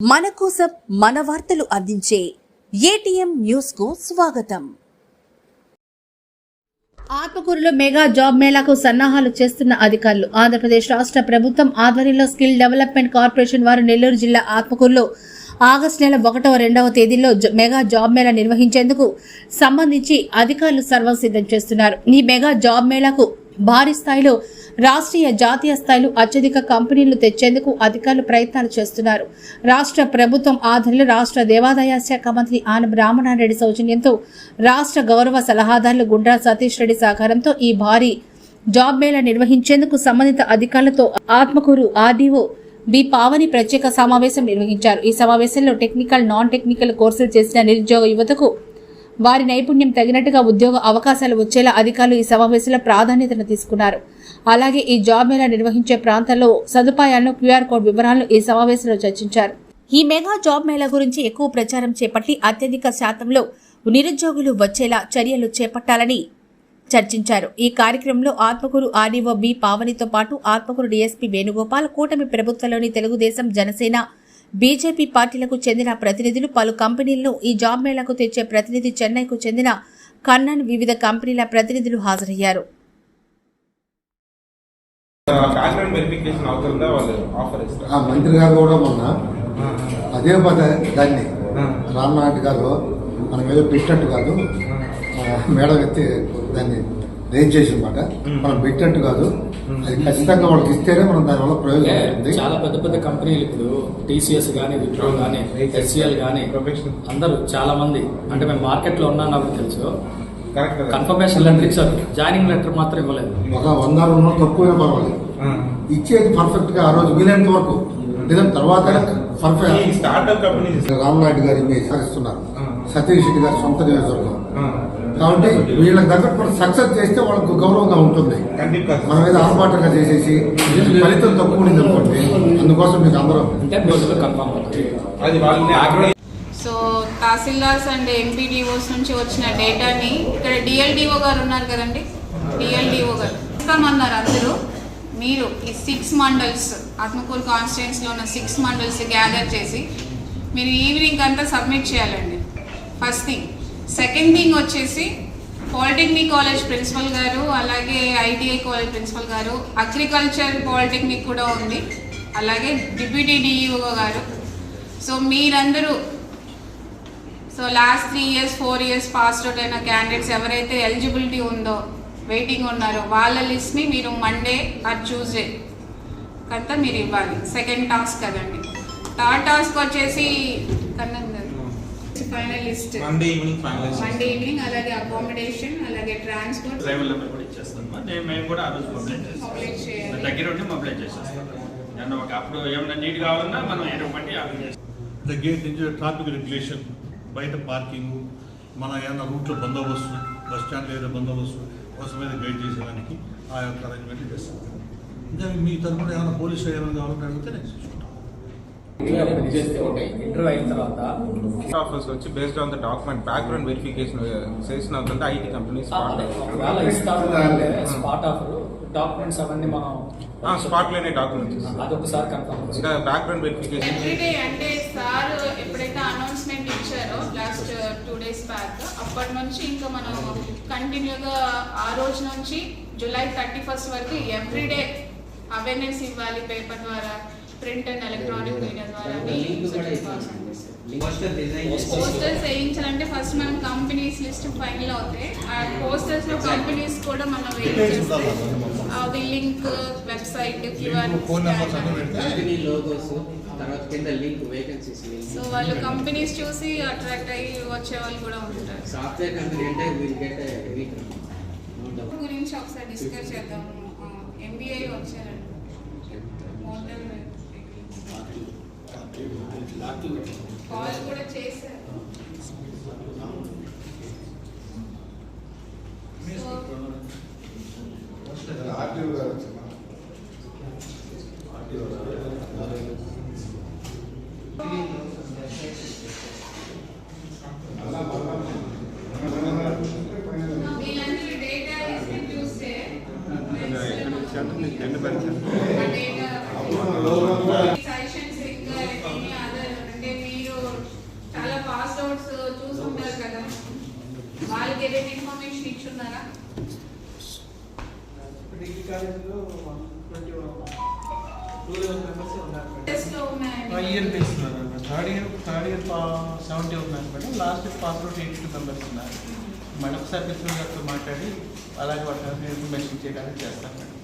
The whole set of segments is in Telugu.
మన కోసం మన వార్తలు అందించే ఏటీఎం న్యూస్కు స్వాగతం. ఆత్మకూరులో మెగా జాబ్ మేళాకు సన్నాహాలు చేస్తున్న అధికారులు. ఆంధ్రప్రదేశ్ రాష్ట్ర ప్రభుత్వం ఆధ్వర్యంలో స్కిల్ డెవలప్మెంట్ కార్పొరేషన్ వారు నెల్లూరు జిల్లా ఆత్మకూరులో ఆగస్టు నెల ఒకటవ రెండవ తేదీలో మెగా జాబ్ మేళా నిర్వహించేందుకు సంబంధించి అధికారులు సర్వం సిద్ధం చేస్తున్నారు. ఈ మెగా జాబ్ మేళాకు భారీ స్థాయిలో రాష్ట్రీయ జాతీయ స్థాయిలో అత్యధిక కంపెనీలు తెచ్చేందుకు అధికారులు ప్రయత్నాలు చేస్తున్నారు. రాష్ట్ర ప్రభుత్వం ఆధ్వర్యంలో రాష్ట్ర దేవాదాయ శాఖ మంత్రి ఆనం రామనారెడ్డి సౌజన్యంతో రాష్ట్ర గౌరవ సలహాదారులు గుండ్రా సతీష్ రెడ్డి సహకారంతో ఈ భారీ జాబ్ మేళ నిర్వహించేందుకు సంబంధిత అధికారులతో ఆత్మకూరు ఆర్డీఓ బి పావని ప్రత్యేక సమావేశం నిర్వహించారు. ఈ సమావేశంలో టెక్నికల్ నాన్ టెక్నికల్ కోర్సులు చేసిన నిరుద్యోగ యువతకు వారి నైపుణ్యం తగినట్టుగా ఉద్యోగ అవకాశాలు వచ్చేలా అధికారులు ఈ సమావేశంలో ప్రాధాన్యతను తీసుకున్నారు. అలాగే ఈ జాబ్ మేళా నిర్వహించే ప్రాంతాల్లో సదుపాయాలను క్యూఆర్ కోడ్ వివరాలను ఈ సమావేశంలో చర్చించారు. ఈ మెగా జాబ్ మేళా గురించి ఎక్కువ ప్రచారం చేపట్టి అత్యధిక శాతంలో నిరుద్యోగులు వచ్చేలా చర్యలు చేపట్టాలని చర్చించారు. ఈ కార్యక్రమంలో ఆత్మకూరు ఆర్డీఓ బి పావనితో పాటు ఆత్మకూరు డీఎస్పీ వేణుగోపాల్ కూటమి ప్రభుత్వంలోని తెలుగుదేశం జనసేన బీజేపీ పార్టీలకు చెందిన ప్రతినిధులు పలు కంపెనీలను ఈ జాబ్ మేళాకు తెచ్చే ప్రతినిధి చెన్నైకు చెందిన కన్నన్ వివిధ కంపెనీల ప్రతినిధులు హాజరయ్యారు. బ్యాక్గ్రౌండ్ వెరిఫికేషన్ అవుతుందా వాళ్ళు ఆఫర్ ఇస్తారు? ఆ మంత్రి గారు కూడా మొన్న అదే పద దాన్ని రామనాయుడు గారు మనం ఏదో పెట్టినట్టు కాదు. మేడం ఎత్తి దాన్ని రేజ్ చేసిన మాట మనం పెట్టినట్టు కాదు. అది ఖచ్చితంగా వాళ్ళకి ఇస్తేనే మనం దానివల్ల ప్రయోజనం ఉంటుంది చాలా పెద్ద పెద్ద కంపెనీలు ఇప్పుడు టీసీఎస్ కానీ విప్రో కానీ హెచ్సిఎల్ కానీ. అందరూ చాలా మంది. అంటే మేము మార్కెట్లో ఉన్నాం నాకు తెలుసు. కన్ఫర్మేషన్ లెటర్ ఇచ్చారు. జాయినింగ్ లెటర్ మాత్రం ఇవ్వలేదు. ఒక వంద రెండు తక్కువే పర్వాలేదు. ఇచ్చేది పర్ఫెక్ట్గా ఆ రోజు వీలైనంత వరకు. లేదంటే తర్వాత పర్ఫెక్ట్ స్టార్ట్అప్ కంపెనీస్ రామనాయుడు గారి ఇమేజ్ ఇస్తున్నారు. సతీష్ రెడ్డి గారి సొంత నియోజకవర్గం. కాబట్టి వీళ్ళకి దగ్గర మనం సక్సెస్ చేస్తే వాళ్ళకు గౌరవంగా ఉంటుంది. మనం ఏదో ఆర్భాటంగా చేసేసి ఫలితం తక్కువ ఉండింది అనుకోండి అందుకోసం మీకు అందరం సో తహసీల్దార్స్ అండ్ ఎంపీడీఓస్ నుంచి వచ్చిన డేటాని ఇక్కడ డిఎల్డిఓ గారు ఉన్నారు కదండి? డిఎల్డిఓ గారు. ఇస్తామన్నారు అందరూ. మీరు ఈ సిక్స్ మండల్స్ ఆత్మకూరు కాన్స్టిట్యున్సీలో ఉన్న సిక్స్ మండల్స్ గ్యాదర్ చేసి మీరు ఈవినింగ్ అంతా సబ్మిట్ చేయాలండి. ఫస్ట్ థింగ్ సెకండ్ థింగ్ వచ్చేసి పాలిటెక్నిక్ కాలేజ్ ప్రిన్సిపల్ గారు అలాగే ఐటీఐ కాలేజ్ ప్రిన్సిపల్ గారు అగ్రికల్చర్ పాలిటెక్నిక్ కూడా ఉంది. అలాగే డిప్యూటీ డిఈఓ గారు. సో మీరందరూ so last three years four years pass out అయిన క్యాండిడేట్స్ ఎవరైతే ఎలిజిబిలిటీ ఉందో వెయిటింగ్ ఉన్నారో వాళ్ళ లిస్ట్ని మీరు మండే ఆర్ ట్యూస్డే కంతా మీరు ఇవ్వాలి. సెకండ్ టాస్క్ కదండి. థర్డ్ టాస్క్ వచ్చేసి కన్నం final list Monday evening finalise Monday evening అలాగే అకామిడేషన్ అలాగే ట్రాన్స్పోర్ట్ డ్రైవర్ నెంబర్ కూడా ఇచ్చేస్తాను నేను మేము కూడా ఆ రోజు మొబిలైజ్ చేస్తాం. చేయాలి. దగ్గర ఉండి మొబిలైజ్ చేసేస్తాం. ఏమన్నా ఒక అప్పుడు ఏమైనా నీట్ కావాలన్నా మనం ఏదో చేస్తాం. ద గేట్ నుంచి ట్రాఫిక్ రెగ్యులేషన్ బయట పార్కింగ్ మన ఏమైనా రూట్లో బందోబస్తు బస్ స్టాండ్ ఏదో బందోబస్తు కోసం మీద గైడ్ చేసేదానికి ఆ యొక్క అరేంజ్మెంట్ చేస్తాం. ఇంకా మీ తరఫున ఏమైనా పోలీసు ఏమైనా కావాలంటే అడిగితే నేను చూసుకుంటాను ఇంటర్వ్యూ అయిన తర్వాత ఆఫర్స్ వచ్చి based on the document background verification చేసిన అవుతుంది ఐటీ కంపెనీస్ ఒకవేళ ఇస్తారు అంటే స్పాట్ ఆఫర్ డాక్యుమెంట్స్ అవన్నీ మనం స్పాట్లోనే డాక్యుమెంట్స్ అది ఒకసారి కన్ఫర్మ్ ఇంకా బ్యాక్గ్రౌండ్ వెరిఫికేషన్ ఎవ్రీడే అంటే సార్ ఎప్పుడైతే అనౌన్స్మెంట్ ఇచ్చారో లాస్ట్ టూ డేస్ బ్యాక్ అప్పటి నుంచి ఇంకా మనం కంటిన్యూగా ఆ రోజు నుంచి జూలై థర్టీ ఫస్ట్ వరకు ఎవ్రీడే అవేర్నెస్ ఇవ్వాలి పేపర్ ద్వారా. ప్రింట్ అండ్ ఎలక్ట్రానిక్ మీడియా ద్వారా పోస్టర్స్ వేయించాలంటే ఫస్ట్ మనం కంపెనీస్ లిస్ట్ ఫైనల్ అవుతాయి. ఆ పోస్టర్స్లో కంపెనీస్ కూడా మనం వేయించేస్తాయి అది link website QR phone numbers అన్ని పెడితే కంపెనీ లోగోస్ తర్వాత కింద లింక్ వేకెన్సీస్ సో వాళ్ళు కంపెనీస్ చూసి అట్రాక్ట్ అయ్యి వచ్చే వాళ్ళు కూడా ఉంటారు. సాఫ్ట్వేర్ కంపెనీ అంటే గురించి ఒకసారి డిస్కస్ చేద్దాం ఎంబీఐ వచ్చారండి మోటార్ కాల్ కూడా చేశారు. ఆర్టీఓ గారు వచ్చారు వీళ్ళందరూ డేటా తీసుకొని చూస్తే ఆ డేటా సజెషన్స్ ఇంకా ఎనీ అదర్ అంటే మీరు చాలా పాస్ అవుట్స్ చూసుంటారు కదా వాళ్ళకి ఏదైనా ఇన్ఫర్మేషన్ ఇచ్చున్నారా? డిగ్రీ కాలేజీలో twenty third year third year seventy ఉన్నారు madam. Last year pass out eighty two members ఉన్నారు మేడం. ప్రిన్సిపల్ గారితో మాట్లాడి అలాగే వాళ్ళకి ఇన్ఫర్మేషన్ చేయడానికి చేస్తాం మేడం.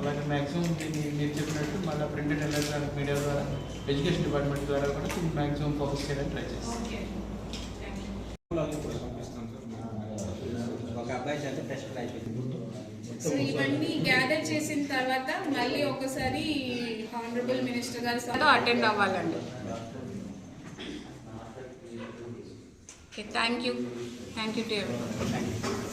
అలాగే మ్యాక్సిమం దీన్ని మీరు చెప్పినట్టు మళ్ళీ ప్రింటెడ్ ఎలక్ట్రానిక్ మీడియా ద్వారా ఎడ్యుకేషన్ డిపార్ట్మెంట్ ద్వారా కూడా మ్యాక్సిమం ఫోకస్ చేయడానికి ట్రై చేస్తాం ఓకే ఒక అబ్బాయి చేత టెస్ట్ అయిపోయింది సో ఇవన్నీ గ్యాదర్ చేసిన తర్వాత మళ్ళీ ఒకసారి హానరబుల్ మినిస్టర్ గారి అటెండ్ అవ్వాలండి. Okay thank you thank you to ఎవరి